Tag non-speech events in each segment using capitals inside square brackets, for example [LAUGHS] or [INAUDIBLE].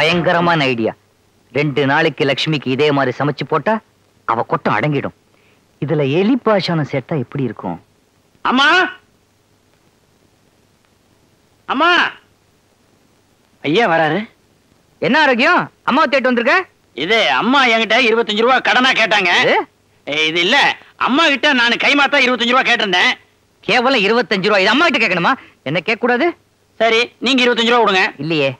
பயங்கரமான ஐடியா ரெண்டு நாளைக்கு லக்ஷ்மிக்கு இதே மாதிரி சமைச்சு போட்டா அவ கொட்டம் அடங்கிடும். இதுல எலி பாஷானம் சேர்த்தா எப்படி இருக்கும்? அம்மா! அம்மா! ஐயா வராரு. என்ன ஆரோக்கியம்? அம்மாவை தேட்டு வந்திருக்க? இது அம்மா என்கிட்ட இருபத்தஞ்சு ரூபா கடனா கேட்டாங்க. இது? இல்ல. அம்மா கிட்ட நான் கைமாத்தா இருபத்தஞ்சு ரூபா கேட்டிருந்தேன். கேவலம் இருபத்தஞ்சு ரூபா. இது அம்மா கிட்ட கேட்கணுமா? என்ன கேட்க கூடாது சரி நீங்க இருபத்தஞ்சு ரூபா கொடுங்க. இல்லையே.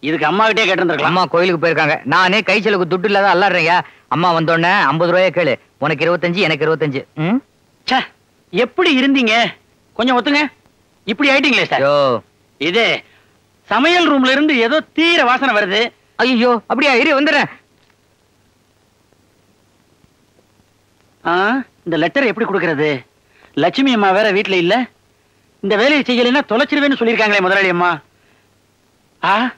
இதுக்கு அம்மா கிட்டே கேட்டிருந்திருக்கலாம். அம்மா கோயிலுக்கு போயிருக்காங்க. நானே கை செலவுக்கு துட்டு இல்லாத அல்லாடுறேங்க. அம்மா வந்தோடனே ஐம்பது ரூபாய கேளு. உனக்கு இருபத்தஞ்சு எனக்கு இருபத்தஞ்சு. ம்? ச்சே, எப்படி இருந்தீங்க? கொஞ்சம் ஒத்துங்க. இப்படி ஆயிட்டீங்களே சார். ஐயோ இது சமையல் ரூம்ல இருந்து ஏதோ தீர வாசனை வருது. ஐயோ அப்படியா? இரு வந்துடுறேன். ஆ, இந்த லெட்டர் எப்படி கொடுக்கறது? லட்சுமி அம்மா வேற வீட்ல இல்ல. இந்த வேலையை செய்யலைன்னா தொலைச்சிருவேன்னு சொல்லியிருக்காங்களே முதலாளி அம்மா. ஆ?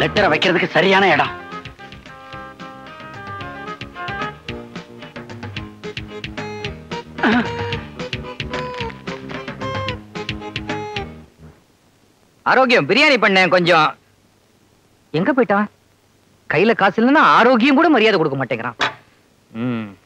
லெட்டரை வைக்கிறதுக்கு சரியான இடம். ஆரோக்கியம் பிரியாணி பண்ணேன் கொஞ்சம். எங்க போயிட்டான்? கையில காசு இல்லைன்னா ஆரோக்கியம் கூட மரியாதை கொடுக்க மாட்டேங்கிறான். ம்.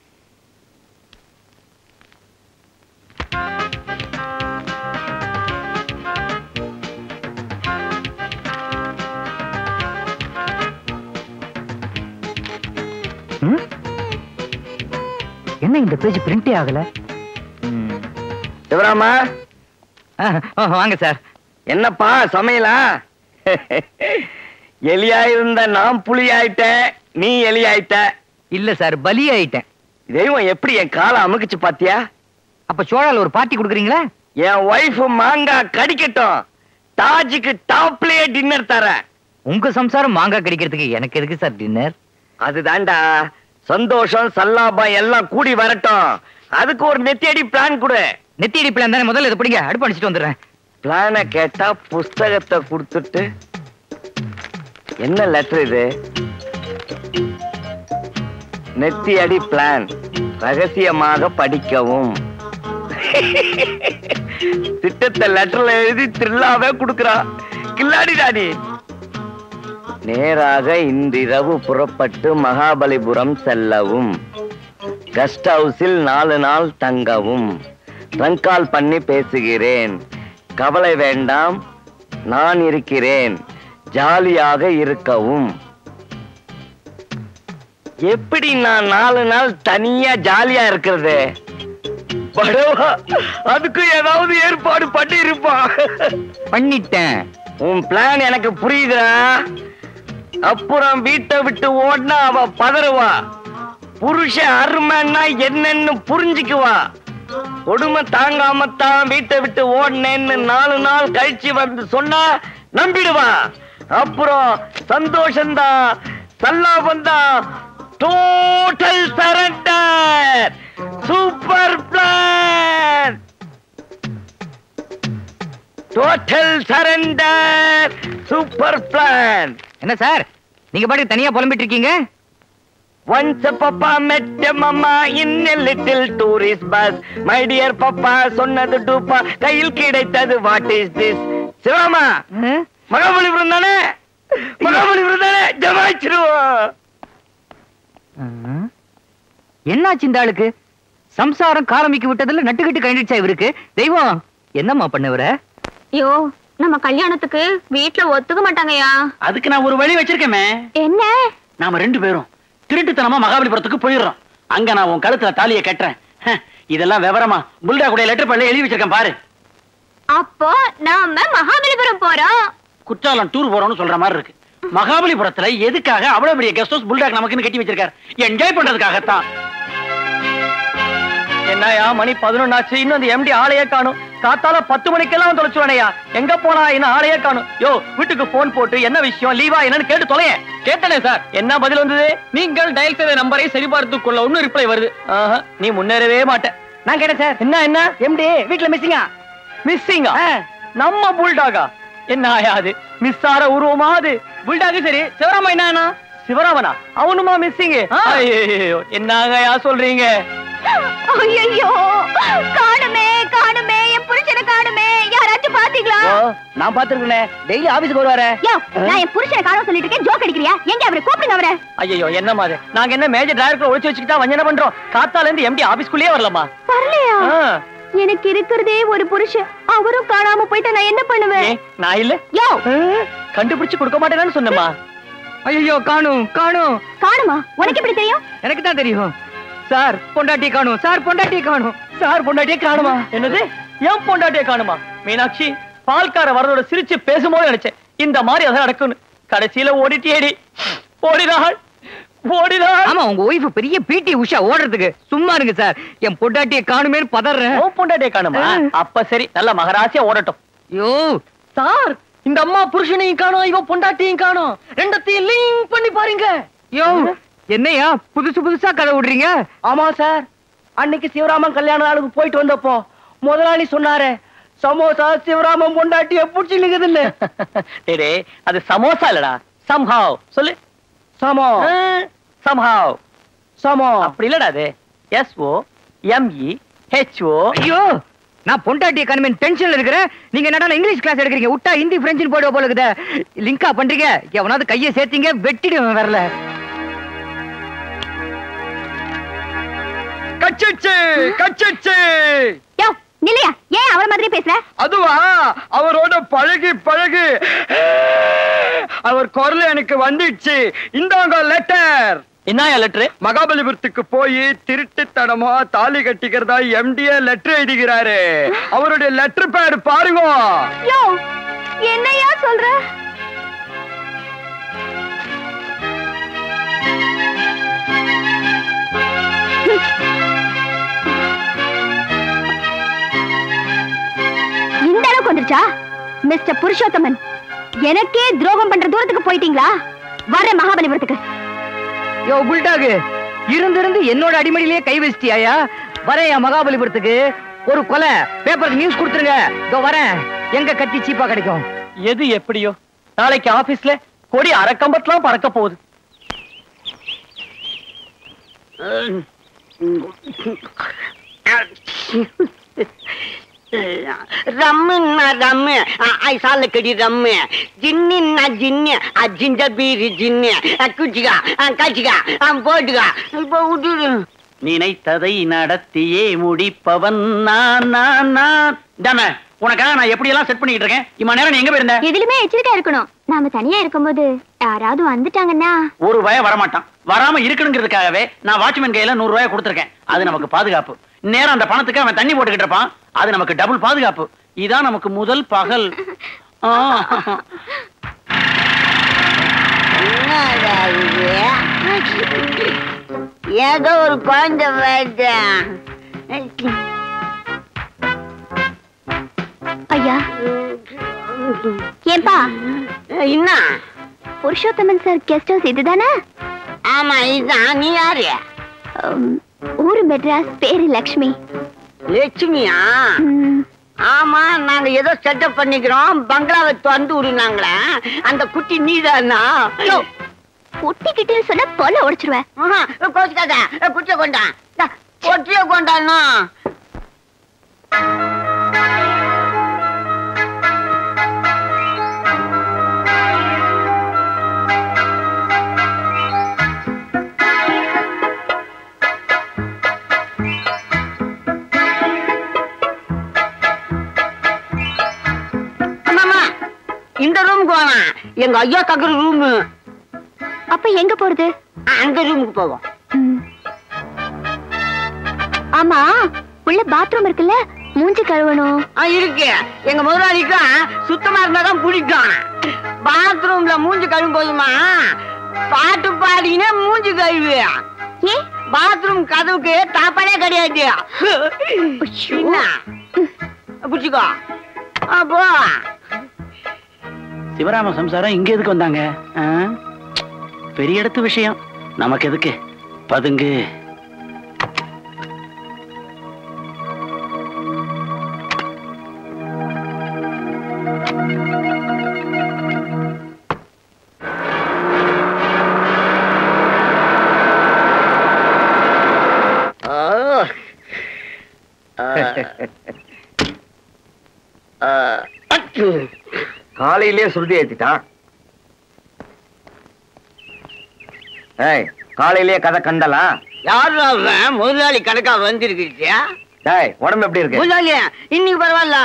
என்ன இந்த பேஜ் பிரிண்டே ஆகல. சிவராமா? வாங்க சார். என்னப்பா சமையலா? எலியா இருந்த நான் புலி ஆயிட்டேன் நீ எலி ஆயிட்ட இல்ல சார் பலி ஆயிட்டேன் தெய்வம் எப்படி என் காலை அமுக்குச்சு பாத்தியா? அப்ப சோழால ஒரு பார்ட்டி கொடுக்குறீங்களா? என் ஒய்ஃப் மாங்காய் கடிக்கட்டும். தாஜுக்கு டாப்லயே டின்னர் தரேன். உங்க சம்சாரம் மாங்காய் கடிக்கிறதுக்கு எனக்கு எதுக்கு சார் டின்னர் அதுதான்டா. சந்தோஷம் சல்லாபம் எல்லாம் கூடி வரட்டும். அதுக்கு ஒரு நெத்தியடி பிளான் கொடு. நெத்தியடி பிளான் தானே? முதல்ல இதை பிடிங்க. அடுப்பு அடிச்சிட்டு வந்துடுறேன். பிளான கேட்டா புஸ்தகத்தை கொடுத்துட்டு. என்ன லெட்டர் இது? நெத்தியடி பிளான் ரகசியமாக படிக்கவும். [LAUGHS] திட்டத்தை லெட்டர்ல எழுதி த்ரில்லாவே கொடுக்கறா. கில்லாடி டாடி நேராக இன்றிரவு புறப்பட்டு மகாபலிபுரம் செல்லவும். கெஸ்ட் ஹவுஸில் நாலு நாள் தங்கவும். ட்ரங்கால் பண்ணி பேசுகிறேன். கவலை வேண்டாம் நான் இருக்கிறேன். ஜாலியாக இருக்கவும். எப்படி நான் நாலு நாள் தனியா ஜாலியா இருக்கிறது? படவா அதுக்கு ஏதாவது ஏற்பாடு பண்ணி இருப்பான் பண்ணிட்டேன். உன் பிளான் எனக்கு புரியுதுடா. அப்புறம் வீட்டை விட்டு ஓடினா அவ பதறுவா. புருஷன் அருமைன்னா என்னன்னு புரிஞ்சுக்குவா. கொடுமை தாங்காமத்தான் வீட்டை விட்டு ஓடினேன்னு நாலு நாள் கழிச்சு வந்து சொன்னா நம்பிடுவா. அப்புறம் சந்தோஷம்தான் சல்லாபந்தான் total surrender super plan total surrender super plan என்ன சார்? நீங்க பாட்டுக்கு தனியா புலம்பிட்டு இருக்கீங்க Once a papa met a mama in a little tourist bus. My dear papa சொன்னது டூப்பா கையில் கிடைத்தது வாட் இஸ் திஸ் சிவாமா மகாபலிபுரம் தானே மகாபலிபுரம் தானே ஜமாச்சிருவோம்? என்னாச்சு இந்த ஆளுக்கு? சம்சாரம் காலமிக்கு விட்டதுல நட்டுக்கிட்டு கண்டிச்சா இவருக்கு? தெய்வம் என்னம்மா பண்ணுவர ஐயோ நம்ம கல்யாணத்துக்கு வீட்ல ஒத்துக்க மாட்டாங்கயா அதுக்கு நான் ஒரு வழி வச்சிருக்கேமே என்ன? நாம ரெண்டு பேரும் திருட்டுத்தனமா மகாபலிபுரத்துக்கு போயிடுறோம். அங்க நான் உன் கழுத்துல தாலியை கட்டுறேன். இதெல்லாம் விவரமா புல்டா கூட லெட்டர் பண்ணி எழுதி வச்சிருக்கேன் பாரு. அப்போ நாம மகாபலிபுரம் போறோம். குற்றாலம் டூர் போறோம்னு சொல்ற மாதிரி இருக்கு. மகாபலிபுரத்துல எதுக்காக அவ்வளவு பெரிய கெஸ்ட் ஹவுஸ் புல்டாக் நமக்குன்னு கட்டி வச்சிருக்காரு? என்ஜாய் பண்றதுக்காகத்தான். என்னயா மணி பதினொன்னாச்சு இன்னும் அந்த எம்டி ஆளையே காணும். காத்தால பத்து மணிக்கெல்லாம் தொலைச்சுவானையா? எங்க போனா என்ன ஆளையே காணும். யோ வீட்டுக்கு போன் போட்டு என்ன விஷயம் லீவா என்னன்னு கேட்டு தொலைய கேட்டனே சார் என்ன பதில் வந்தது? நீங்கள் டயல் செய்த நம்பரை சரிபார்த்துக் கொள்ள ஒன்னும் ரிப்ளை வருது. நீ முன்னேறவே மாட்ட. நான் கேட்டேன் சார் என்ன என்ன? எம்டி வீட்ல மிஸ்ஸிங்கா மிஸ்ஸிங்கா நம்ம புல்டாகா என்ன ஆயாது? மிஸ் ஆற உருவமா அது? புல்டாகு சரி. சிவராம என்ன சிவராமனா? அவனுமா மிஸ்ஸிங் ஐயோ என்னங்கயா சொல்றீங்க? ஐயோ காணுமே காணுமே என் புருஷனை காணுமே. யாராச்சும் பாத்தீங்களா? நான் பாத்துருக்கேன். டெய்லி ஆபீஸ்க்கு வருவாரே. நான் என் புருஷனை காணோம் சொல்லிட்டு இருக்கேன். ஜோக் அடிக்கிறியா? எங்க அவரை? கூப்பிடுங்க அவரை. ஐயோ என்ன மாதிரி நாங்க என்ன மேஜர் டிரைவருக்கு ஒழிச்சு வச்சுக்கிட்டா வஞ்சனை பண்றோம்? காத்தால இருந்து எம்டி ஆபீஸ்க்குள்ளேயே வரலமா? வரலையா. எனக்கு இருக்கிறதே ஒரு புருஷன். அவரும் காணாம போயிட்டா நான் என்ன பண்ணுவேன்? நான் இல்ல. யோ! கண்டுபிடிச்சு கொடுக்க மாட்டேன்னு சொன்னேம்மா. ஐயோ காணும் காணும். காணுமா? உனக்கு எப்படி தெரியும்? எனக்கு தான் தெரியும். சார் பொண்டாட்டி காணும். சார் பொண்டாட்டி காணும். சார் பொண்டாட்டியே காணுமா? என்னது? ஏன் பொண்டாட்டியே காணுமா? மீனாட்சி பால்கார வரதோட சிரிச்சு பேசும்போது நினைச்சேன். இந்த மாதிரி அதான் நடக்கும்னு. கடைசியில ஓடிட்டியேடி. ஓடினாள். ஓடினாள். ஆமா உங்க ஒய்ஃப் பெரிய பிடி உஷா ஓடுறதுக்கு. சும்மா இருங்க சார். என் பொண்டாட்டியை காணுமேன்னு பதறேன். ஓ பொண்டாட்டியே காணுமா? அப்ப சரி நல்ல மகராசியா ஓடட்டும். ஐயோ சார் இந்த அம்மா புருஷனையும் காணோம் இவன் பொண்டாட்டியும் காணோம். ரெண்டத்தையும் லிங்க் பண்ணி பாருங்க. யோ. என்னையா புதுசு புதுசா கதை விடுறீங்க? ஆமா சார். அன்னைக்கு சிவராமன் கல்யாண நாளுக்கு போயிட்டு வந்தப்போ முதலாளி சொன்னாரே சமோசா சிவராமன் பொண்டாட்டிய புடிச்சு நிக்குதுன்னு. [LAUGHS] டேய், அது சமோசா இல்லடா. சம்ஹாவ் சொல்லு. சமோ. சம்ஹாவ் சமோ. அப்படி இல்லடா அது. S O M E H O ஐயோ நான் பொண்டாட்டியை காணுமே டென்ஷன்ல இருக்கிறேன். நீங்க என்னடா இங்கிலீஷ் கிளாஸ் எடுக்கிறீங்க. விட்டா ஹிந்தி பிரெஞ்சுன்னு போயிடுவ போல இருக்குதே. லிங்கா பண்றீங்க. எவனாவது கையை சேர்த்தீங்க வெட்டிடுவேன் வரல. கச்சிச்சு கச்சிச்சு. யோ நில்லையா? ஏன் அவர மாதிரி பேசுற? அதுவா அவரோட பழகி பழகி. அவர் குரல் எனக்கு வந்துடுச்சு. இந்தாங்க லெட்டர் என்னயா லெட்ரு மகாபலிபுரத்துக்கு போய் திருட்டுத்தனமா தாலி கட்டிக்கிறதா எம்டிஏ லெட்டர் எழுதுகிறாரு. அவருடைய லெட்டர் பேடு பாருங்க. யோ என்னையா சொல்ற? இந்த அளவுக்கு வந்துருச்சா மிஸ்டர் புருஷோத்தமன் எனக்கே துரோகம் பண்ற தூரத்துக்கு போயிட்டீங்களா? வர மகாபலிபுரத்துக்கு. யோ புல்டாகு இருந்திருந்து என்னோட அடிமடியிலேயே கை வச்சிட்டியாயா? என் மகாபலிபுரத்துக்கு. ஒரு கொலை பேப்பருக்கு நியூஸ் கொடுத்துருங்க. இதோ வரேன். எங்க கத்தி சீப்பா கிடைக்கும். எது எப்படியோ? நாளைக்கு ஆபீஸ்ல கொடி அரைக்கம்பத்துலாம் பறக்க போகுது. ரம்முன்னா ரம்மு. ஐசால கடி ரம்மு. ஜின்னின்னா ஜின்னு. அஜிஞ்ச பீரி ஜின்னு. குச்சிகா. கச்சிகா. போட்டுக்கா இப்போ விட்டுடு நினைத்ததை நடத்தியே முடிப்பவன் நான் நான் நான். தானே உனக்காக நான் எப்படி எல்லாம் செட் பண்ணிட்டு இருக்கேன்? இம்மா நேரம் நீ எங்க போயிருந்த? எதுலுமே எச்சரிக்கையா இருக்கணும். நாம தனியா இருக்கும்போது யாராவது வந்துட்டாங்கன்னா. ஒரு ரூபாய வரமாட்டான். வராம இருக்கணுங்கிறதுக்காகவே நான் வாட்ச்மேன் கையில நூறு ரூபாய் கொடுத்துருக்கேன். அது நமக்கு பாதுகாப்பு. நேரம் அந்த பணத்துக்கு அவன் தண்ணி போட்டுக்கிட்டு இருப்பான். அது நமக்கு டபுள் பாதுகாப்பு. இதான் நமக்கு முதல் பகல்? ஏதோ ஒரு குழந்தை ஐயா. ஏன்பா? என்ன புருஷோத்தமன் சார் கெஸ்ட் ஹவுஸ் இதுதானே? ஆமா இதுதான் நீ யாரு? ஊரு மெட்ராஸ் பேரு லக்ஷ்மி. லட்சுமியா? ஆமா நாங்க ஏதோ செட்டப் பண்ணிக்கிறோம். பங்களாவை திறந்து விடுனாங்களே. அந்த குட்டி நீதானா? ஒட்டிக்கிட்டு சொன்னா தொலை உடைச்சிருவேன். கோச்சுக்காத குட்டிய கொண்டா? கொட்டிய கொண்டானா எங்க ஐயா தங்குற ரூமு அப்ப எங்க போறது? அந்த ரூமுக்கு போவோம். ஆமா உள்ள பாத்ரூம் இருக்குல்ல மூஞ்சி கழுவணும். இருக்கு. எங்க முதலாளிக்கும் சுத்தமா இருந்தாதான் பிடிக்கும். பாத்ரூம்ல மூஞ்சி கழுவும் போதுமா? பாட்டு பாடினே மூஞ்சி கழுவு. பாத்ரூம் கதவுக்கு தாப்பாடே கிடையாது. பிடிச்சிக்கோ. அப்போ சிவராம சம்சாரம் இங்க எதுக்கு வந்தாங்க? ஆ? பெரிய இடத்து விஷயம். நமக்கு எதுக்கு? பதுங்கு. காலையிலேயே சுருதி ஏத்திட்டான் ஏய் காலையிலேயே கதை கண்டலாம் யாரு அவன்? முதலாளி கணக்கா வந்திருக்கிறியா? டேய் உடம்பு எப்படி இருக்கு? முதலாளி இன்னைக்கு பரவாயில்ல.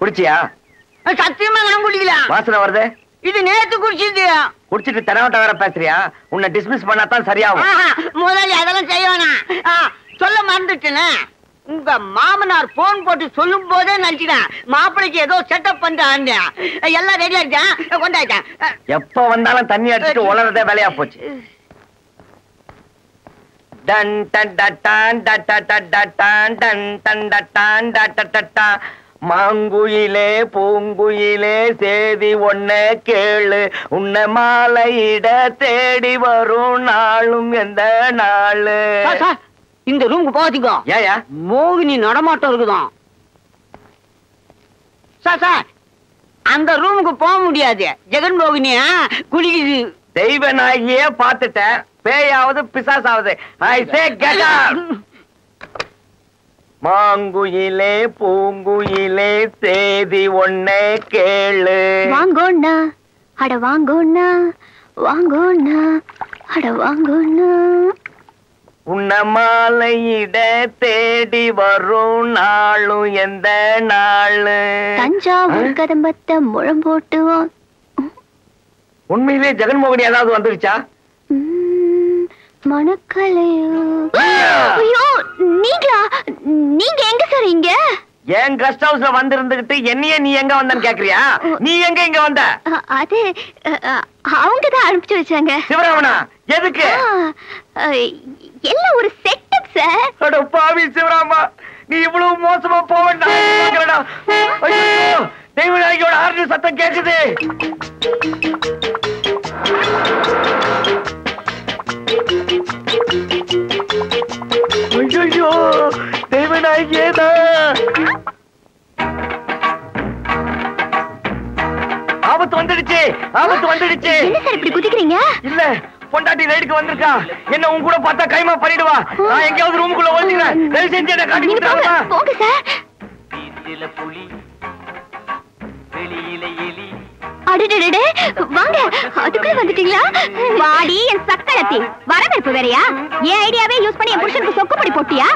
குடிச்சியா? சத்தியமா நான் குடிக்கல. வாசனை வருது? இது நேத்து குடிச்சது குடிச்சிட்டு தெனவட்ட வேற பேசுறியா? உன்னை டிஸ்மிஸ் பண்ணாதான் சரியாகும். முதலாளி அதெல்லாம் ஆ, சொல்ல மறந்துட்டேனே. உங்க மாமனார் போன் போட்டு சொல்லும் போதே நினைச்சிட்டேன் மாப்பிளைக்கு ஏதோ செட்டப் பண்றான் எல்லாம் ரெடியா இருக்கேன் கொண்டாயிட்டேன். எப்ப வந்தாலும் தண்ணி அடிச்சுட்டு உலரதே வேலையா போச்சு. டன் டன் ட டான் ட ட ட ட டான் டன் டன் ட டான் ட ட ட டா. மாங்குயிலே பூங்குயிலே சேதி ஒன்ன கேளு. உன்னை மாலையிட தேடி வரும் நாளும் எந்த நாளு? இந்த ரூமுக்கு போகாதீங்க. ஏயா மோகினி நடமாட்டம் சார் சார் அந்த ரூமுக்கு போக முடியாது. ஜெகன் மோகினியா குடிக்குது தெய்வ நாயகியே பார்த்துட்டேன். பேயாவது பிசாசாவது. ஐ சே கெட் மாங்குயிலே பூங்குயிலே சேதி ஒன்னே கேளு. வாங்கோண்ணா. அட வாங்கோண்ணா. வாங்கோண்ணா. அட வாங்கோண்ணா. உன்ன மாலையிட தேடி வரும் நாளும் எந்த நாளு? தஞ்சாவூர் கதம்பத்தை முழம் போட்டுவோம். உண்மையிலே ஜெகன்மோகனி ஏதாவது வந்துருச்சா? மணக்கலையோ ஐயோ நீங்களா? நீங்க எங்க சார் இங்க? என் கெஸ்ட் ஹவுஸ்ல வந்திருந்துகிட்டு என்னையே நீ எங்க வந்தன்னு கேக்குறியா? நீ எங்க இங்க வந்த? அது அவங்க தான் அனுப்பிச்சு வச்சாங்க. சிவராமனா எதுக்கு? எல்லாம் ஒரு செட்டப் சார் அட பாவி சிவராமா நீ இவ்வளவு மோசமா போக வேண்டாம் ஐயோ தெய்வநாயகியோட ஆர்டர் சத்தம் கேக்குது. ஐயோ தெய்வநாயகியே தான் ஆபத்து வந்துடுச்சு ஆபத்து வந்துடுச்சு. என்ன சார் இப்படி குதிக்கிறீங்க? இல்ல பொண்டாட்டி ரைடுக்கு வந்திருக்கா. என்ன உன் கூட பார்த்தா கைமா பண்ணிடுவா. நான் எங்கேயாவது ரூமுக்குள்ள ஒழிச்சுக்கிறேன் தயவு செஞ்சு என்ன காட்டி நீங்க போங்க சார். வீட்டில புலி வெளியில எலி. அடடடடே வாங்க அதுக்குள்ள வந்துட்டீங்களா? வாடி என் சக்களத்தி வரவேற்பு வேறயா? என் ஐடியாவே யூஸ் பண்ணி என் புருஷனுக்கு சொக்குப்படி போட்டியா?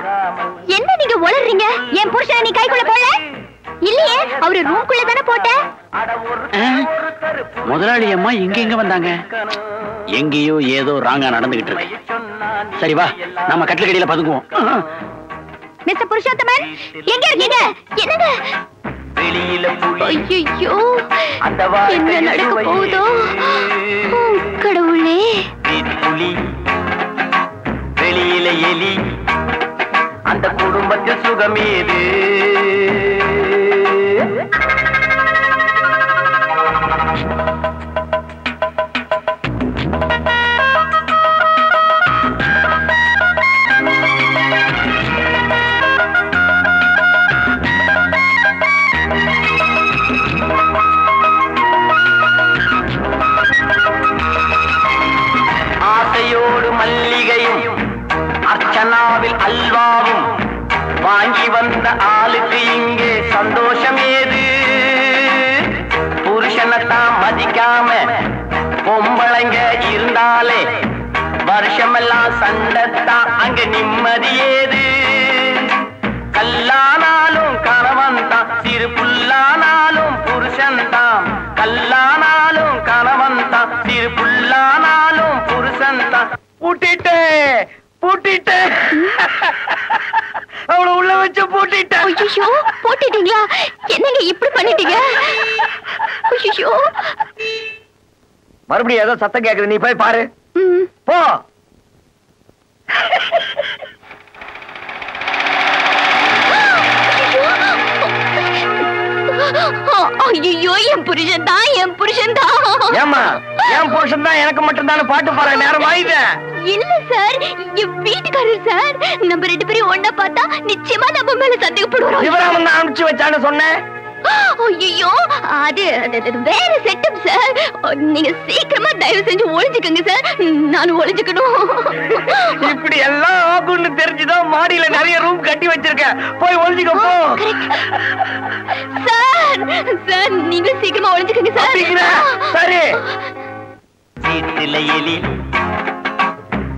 என்ன நீங்க உளறீங்க? என் புருஷனை நீ கைக்குள்ள போடல? இல்லையே அவரு ரூம்குள்ள தானே போட்ட முதலாளி அம்மா இங்க எங்க வந்தாங்க? எங்கேயோ ஏதோ ராங்கா நடந்துகிட்டு இருக்கு. சரி வா நம்ம கட்டிலக்கடியில பதுங்குவோம். மிஸ்டர் புருஷோத்தமன் எங்க இருக்கீங்க? என்னங்க? வெளியில ஐயோ அந்த என்ன நடக்க போகுதோ? கடவுளே. புலி. வெளியில எலி. அந்த குடும்பத்தில் சுகம் பொம்பளைங்க இருந்தாலே வருஷமெல்லாம் சண்டைத்தான் அங்க நிம்மதியேது கல்லானாலும் கணவன் தான். சிறு புல்லானாலும் புருஷன் தான். கல்லானாலும் கணவன் தான். சிறு புல்லானாலும் புருஷன் தான். பூட்டிட்டே பூட்டிட்டே. அவளை உள்ள வச்சு பூட்டிட்டேன் ஐயோ போட்டுட்டீங்களா? என்னங்க இப்படி பண்ணிட்டீங்க? ஐயோ மறுபடியும் ஏதோ சத்தம் கேக்குது. நீ போய் பாரு. போ. ஐயோ என் புருஷன் தான் என் புருஷன் தான். ஏமா என் புருஷன் தான் எனக்கு மட்டும் தானே பாட்டு பாடுற நேரம் ஆயுத. இல்ல சார். என் வீட்டுக்காரர் சார். நம்ம ரெண்டு பேரும் ஒண்ணா பார்த்தா நிச்சயமா நம்ம மேல சந்தேகப்படுவாரோ? சிவராமன் தான் அனுப்பிச்சு வச்சான்னு சொன்னேன். ஐயோ அது வேற செட்டப் சார் நீங்க சீக்கிரமா தயவு செஞ்சு ஒளிஞ்சுக்கங்க சார் நான் ஒளிஞ்சுக்கணும். இப்படி எல்லாம் ஆகும்னு தெரிஞ்சுதான் மாடியில நிறைய ரூம் கட்டி வச்சிருக்கேன். போய் ஒளிஞ்சுக்க போ. சார் சார் நீங்க சீக்கிரமா ஒளிஞ்சுக்கங்க? சார் சரி. வீட்டுல எலி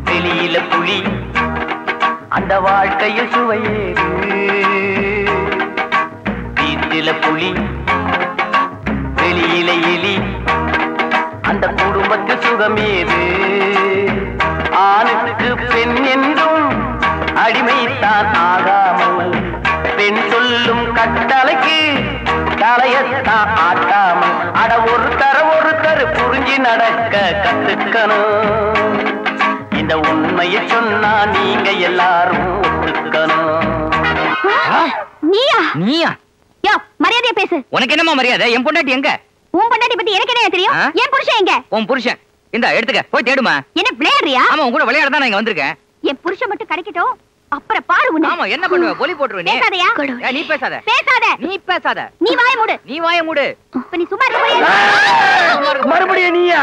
வெளியில புலி அந்த வாழ்க்கையில் சுவையேது வீட்டுல புலி வெளியில எலி. அந்த குடும்பத்து சுகமேது ஆணுக்கு பெண் என்றும் அடிமைத்தான் ஆகாமல் பெண் சொல்லும் கட்டளைக்கு தலையத்தான் ஆட்டாமல். அட ஒருத்தர ஒருத்தர் புரிஞ்சு நடக்க கத்துக்கணும். இந்த உண்மையை சொன்னா நீங்க எல்லாரும் ஒத்துக்கணும். நீயா? நீயா? யோ மரியாதையா பேசு. உனக்கு என்னமா மரியாதை? என் பொண்டாட்டி எங்க? உன் பொண்டாட்டி பத்தி எனக்கு என்ன தெரியும்? என் புருஷன் எங்க? உன் புருஷன். இந்த எடுத்துக்க. போய் தேடுமா. என்ன விளையாடுறியா? ஆமா உன் கூட விளையாட தான் இங்க வந்திருக்கேன். என் புருஷன் மட்டும் கிடைக்கட்டும். அப்புறம் பாரு உன்னை. ஆமா என்ன பண்ணுவ? பொலி போட்டுருவ நீ. பேசாதயா? ஏய், நீ பேசாத. பேசாத. நீ பேசாத. நீ வாய மூடு. நீ வாய மூடு. இப்ப நீ சும்மா இருக்க மறுபடியும் நீயா?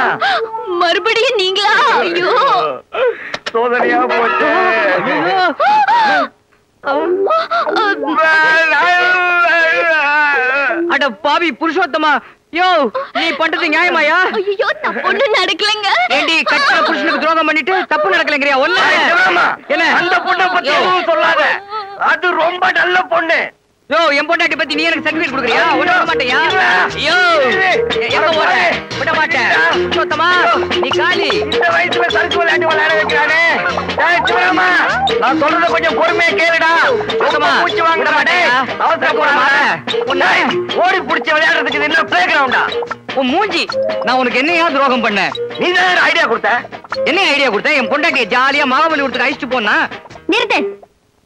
மறுபடியும் நீங்களா? ஐயோ. சோதனையா போச்சு. அட பாவி புருஷோத்தமா. யோ நீ பண்றது நியாயமாயா? ஐயோ தப்பு ஒண்ணும் நடக்கலங்க. ஏண்டி கட்டின புருஷனுக்கு துரோகம் பண்ணிட்டு தப்பு நடக்கலங்கறியா? ஒண்ணு. என்ன? அந்த பொண்ணை பத்தி சொல்லாத. அது ரொம்ப நல்ல பொண்ணு. யோ என் பொண்டாட்டி பத்தி நீ எனக்கு சர்டிபிகேட் கொடுக்குறியா? விட மாட்டியா. யோ. எங்க போற. விட மாட்டேன். புருஷோத்தமா நீ காலி. இந்த வயசுல சறுக்கு விளையாட்டு விளையாட வைக்கிறானே. டேய், சிவராமா, நான் சொல்றத கொஞ்சம் பொறுமையா கேளுடா. சுத்தமா. மூச்சு வாங்குற மாட்டே அவசரப்படாம உன்னை. டேய், ஓடி புடிச்சு விளையாடுறதுக்கு இது என்ன பிளே கிரவுண்டா உன் மூஞ்சி. நான் உனக்கு என்னையா துரோகம் பண்ண? நீ தான் ஐடியா கொடுத்த? என்ன ஐடியா கொடுத்த? என் பொண்டாட்டியை ஜாலியா மகாபலி கொடுத்துட்டு அழிச்சிட்டு போனா? நிறுத்து.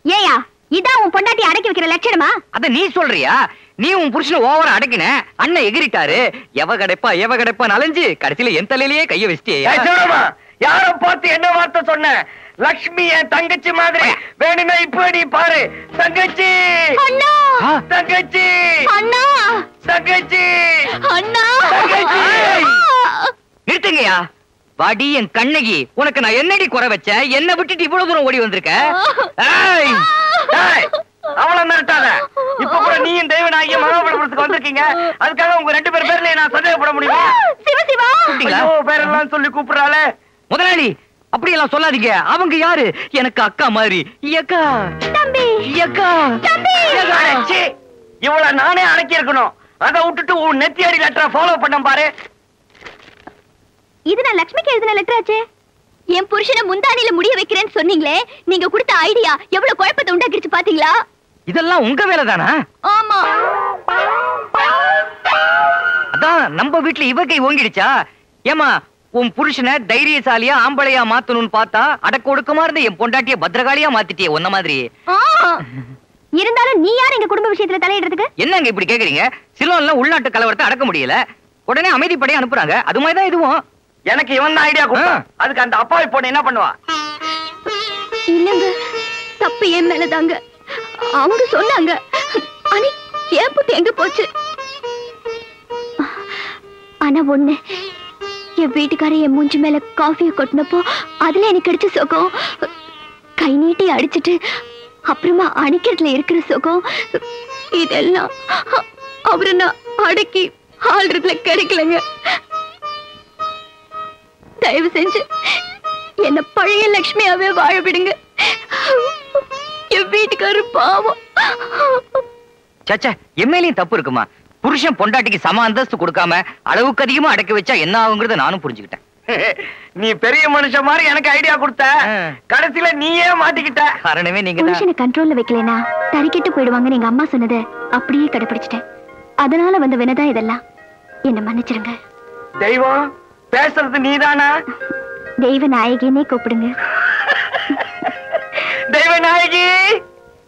ஏயா இதான் உன் பொண்டாட்டி அடக்கி வைக்கிற லட்சணமா? அத நீ சொல்றியா? நீ உன் புருஷனை ஓவரா அடக்கின. அண்ணன் எகிரிட்டாரு. எவ கிடைப்பா எவ கிடைப்பா நலஞ்சு கடைசியில என் தலையிலேயே கைய வச்சிட்டியா. யார பார்த்து என்ன வார்த்தை சொன்ன? லக்ஷ்மி என் தங்கச்சி மாதிரி. வேணும்னா இப்ப நீ பாரு. தங்கச்சி. தங்கச்சி! அண்ணா! தங்கச்சி! அண்ணா! தங்கச்சி. நிறுத்துங்கயா வாடி என் கண்ணகி உனக்கு நான் என்னடி குறை வச்சேன்? என்ன விட்டுட்டு இவ்வளவு தூரம் ஓடி வந்திருக்க? அவளை மிரட்டாத. இப்ப கூட நீயும் தெய்வனாகிய மகாபலிபுரத்துக்கு வந்திருக்கீங்க. அதுக்காக உங்க ரெண்டு பேர் பேர்ல நான் சந்தேகப்பட முடியுமா? சிவ சிவா. கூப்பிட்டீங்களா? ஐயோ, பேரெல்லாம் சொல்லி கூப்பிடுறாளே. முதலாளி அப்படி எல்லாம் சொல்லாதீங்க. அவங்க யாரு? எனக்கு அக்கா மாதிரி. இயக்கா. தம்பி. இயக்கா. அடச்சி, இவளை நானே அடக்கி இருக்கணும் அதை விட்டுட்டு உன் நெத்தி அடி லெட்டரை ஃபாலோ பண்ண பாரு. இது நான் லட்சுமிக்கு எழுதின லெட்டர் ஆச்சே என் புருஷனை முந்தானில முடிய வைக்கிறேன்னு சொன்னீங்களே. நீங்க கொடுத்த ஐடியா எவ்வளவு குழப்பத்தை உண்டாக்கிருச்சு பாத்தீங்களா? இதெல்லாம் உங்க வேலை தானா ஆமா. அதான் நம்ம வீட்டுல இவ கை ஓங்கிடுச்சா? ஏமா உன் புருஷனை தைரியசாலியா ஆம்பளையா மாத்தணும்னு பார்த்தா அடக்க ஒடுக்கமா இருந்த என் பொண்டாட்டிய பத்திரகாளியா மாத்திட்டியே உன்ன மாதிரி. இருந்தாலும் நீ யார் எங்க குடும்ப விஷயத்துல தலையிடுறதுக்கு? என்னங்க இப்படி கேக்குறீங்க? சிலோன்ல உள்நாட்டு கலவரத்தை அடக்க முடியல. உடனே அமைதிப்படையை அனுப்புறாங்க. அது மாதிரி தான் இதுவும். எனக்கு இவன் தான் ஐடியா கொடுத்தான். ஆ. அதுக்கு அந்த அப்பாவி பொண்ணு என்ன பண்ணுவா? இல்லங்க தப்பு என் மேலதாங்க. அவங்க சொன்னாங்க. அனி என் புத்தி எங்க போச்சு? ஆனா ஒண்ணு என் வீட்டுக்காரர் என் மூஞ்சி மேல காஃபியை கொட்டினப்போ அதுல எனக்கு கிடைச்ச சுகம் கை நீட்டி அடிச்சிட்டு அப்புறமா அடிக்கிறதுல இருக்கிற சுகம் இதெல்லாம் அவரை நான் அடக்கி ஆள்றதுல கிடைக்கலங்க. தயவு செஞ்சு என்ன பழைய லக்ஷ்மியாவே வாழ விடுங்க. என் வீட்டுக்காரர் பாவம். சச்சா எம்எல்ஏ தப்பு இருக்குமா? புருஷன் பொண்டாட்டிக்கு சம அந்தஸ்து கொடுக்காம அளவுக்கு அதிகமா அடக்க வச்சா என்ன ஆகுங்கிறத நானும் புரிஞ்சுக்கிட்டேன். நீ பெரிய மனுஷன் மாதிரி எனக்கு ஐடியா கொடுத்த. கடைசியில நீயே மாட்டிக்கிட்ட. காரணமே நீங்க புருஷனை கண்ட்ரோல்ல வைக்கலைனா தறிக்கிட்டு போயிடுவாங்கன்னு எங்க அம்மா சொன்னதை அப்படியே கடைபிடிச்சிட்டேன் அதனால வந்த வினதான் இதெல்லாம். என்ன மன்னிச்சிருங்க. தெய்வம் பேசுறது நீதானா? தெய்வ நாயகின்னே கூப்பிடுங்க. [LAUGHS] தெய்வ நாயகி!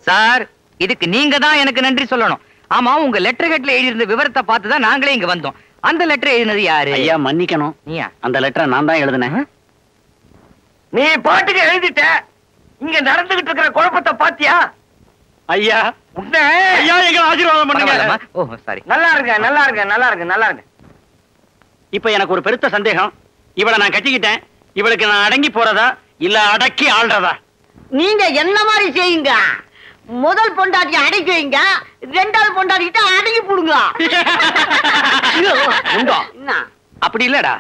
சார் இதுக்கு நீங்க தான் எனக்கு நன்றி சொல்லணும். ஆமா உங்க லெட்டர் ஹெட்ல எழுதியிருந்த விவரத்தை பார்த்து தான் நாங்களே இங்க வந்தோம். அந்த லெட்டர் எழுதினது யாரு? ஐயா மன்னிக்கணும். நீயா? அந்த லெட்டரை நான் தான் எழுதினேன். நீ பாட்டுக்கு எழுதிட்ட. இங்க நடந்துகிட்டு இருக்கிற குழப்பத்தை பாத்தியா? ஐயா. உன்னை ஐயா எங்க ஆசீர்வாதம் பண்ணுங்க. ஓ சாரி நல்லா இருங்க நல்லா இருங்க நல்லா இருங்க நல்லா இருங்க. இப்ப எனக்கு ஒரு பெருத்த சந்தேகம். இவளை நான் கட்டிக்கிட்டேன். இவளுக்கு நான் அடங்கி போறதா? இல்ல அடக்கி ஆள்றதா? நீங்க என்ன மாதிரி செய்யுங்க? முதல் பொண்டாட்டி அடக்கி வைங்க. ரெண்டாவது பொண்டாட்டிகிட்ட அடக்கி புடுங்க. அப்படி இல்லடா.